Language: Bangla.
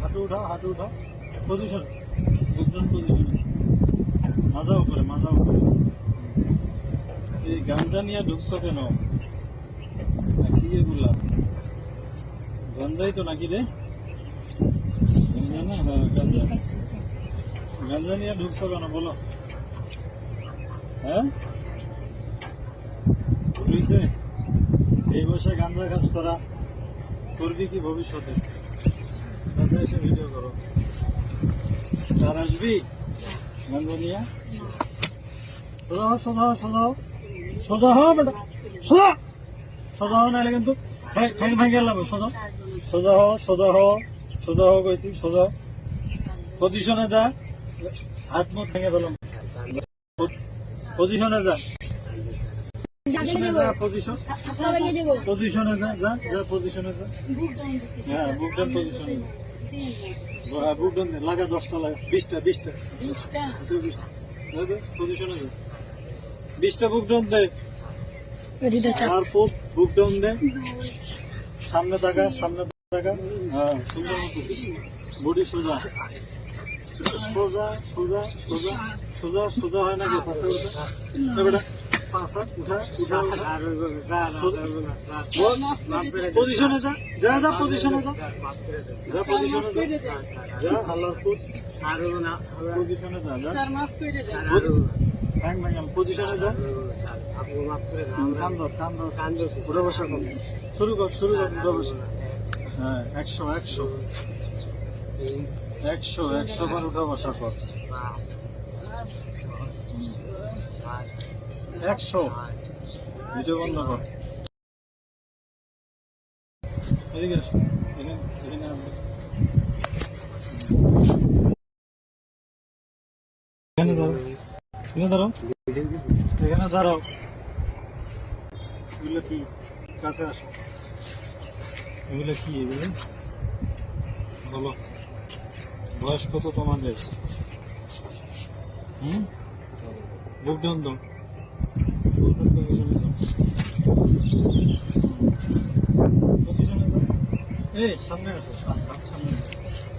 হাঁটু উঠাও হাঁটু উঠাও পজিশন বুকডাউন পজিশন মাজা উপরে মাজা উপরে। এই গাঞ্জা নিয়ে ঢুকছো কেন? কি এগুলা গাঞ্জাই তো নাকি রে? গাঞ্জা না হ্যাঁ গাঞ্জা। গাঞ্জা নিয়ে ঢুকছো কেন? বলো। হ্যাঁ? পুলিশে এই বয়সে গাঞ্জা কাজ করা করবি কি ভবিষ্যতে? এসে ভিডিও করো। আর আসবি? নিয়ে? সোজা সোজা সোজা সোজা সোজা! সোজা নাহলে কিন্তু ঠ্যাং ভাঙে গেলাম সোজা। সোজা হও সোজা হও সোজা হও কইছি, সোজা। পজিশনে যা। হাত মুখ ভেঙে দিলাম। পজিশনে যা। পজিশনে যা যা যা যা পজিশনে যা। হ্যাঁ বুক ডান পজিশনে হ্যাঁ বুক ডান লাগা দশটা লাগা বিশটা বিশটা। বিশটা। পজিশনে যা বিশটা বুক ডাউন দে। আর ফুট বুক ডাউন দে। সামনে তাকা সামনে তাকা। হ্যাঁ সুন্দর মতো। বডি সোজা। সোজা সোজা সোজা সোজা সোজা হয় নাকি? পাশে বেটা পাশা উঠা উঠা পজিশনে যা যা যা পজিশনে যা। যা পজিশনে যা। যা যা যা ব্যাং ব্যাং পজিশনে যা ধর উঠে বসা কর বসা। হ্যাঁ একশো একশো। একশো একশো বসা কর। একশো। ভিডিও বন্ধ কর। এখানে এখানে আসো। এখানে এখানে দাঁড়াও এগুলো কি? কাছে আসো। এগুলো কি এগুলো? বলো। বয়স কত তোমাদের? 응? 목전동. 목전동에서. 예, 상면에서. 아, 상면.